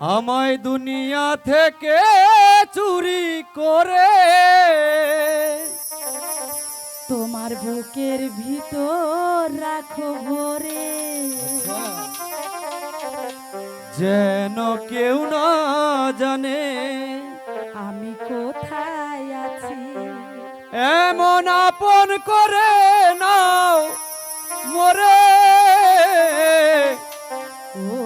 আমায় দুনিয়া থেকে চুরি করে। তোমার বুকের ভিতর রাখো ভরে। আচ্ছা। যেন কেউ না জানে আমি কোথায় আছি? এমন আপন করে নাও মোরে। ও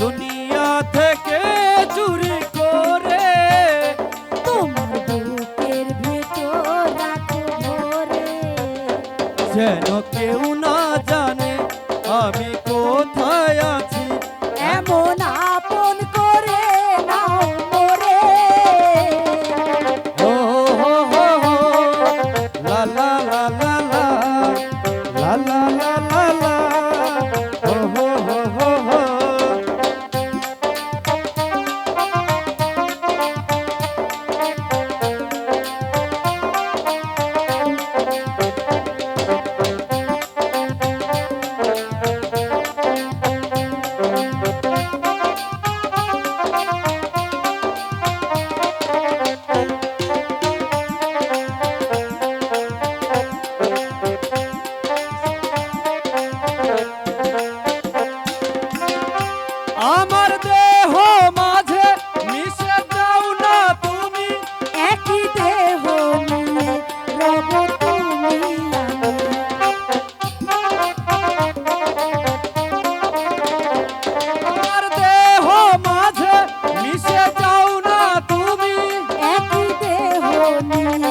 দুনিয়া থেকে চুরি করে। যেন কেউ না জানে আমি Thank you.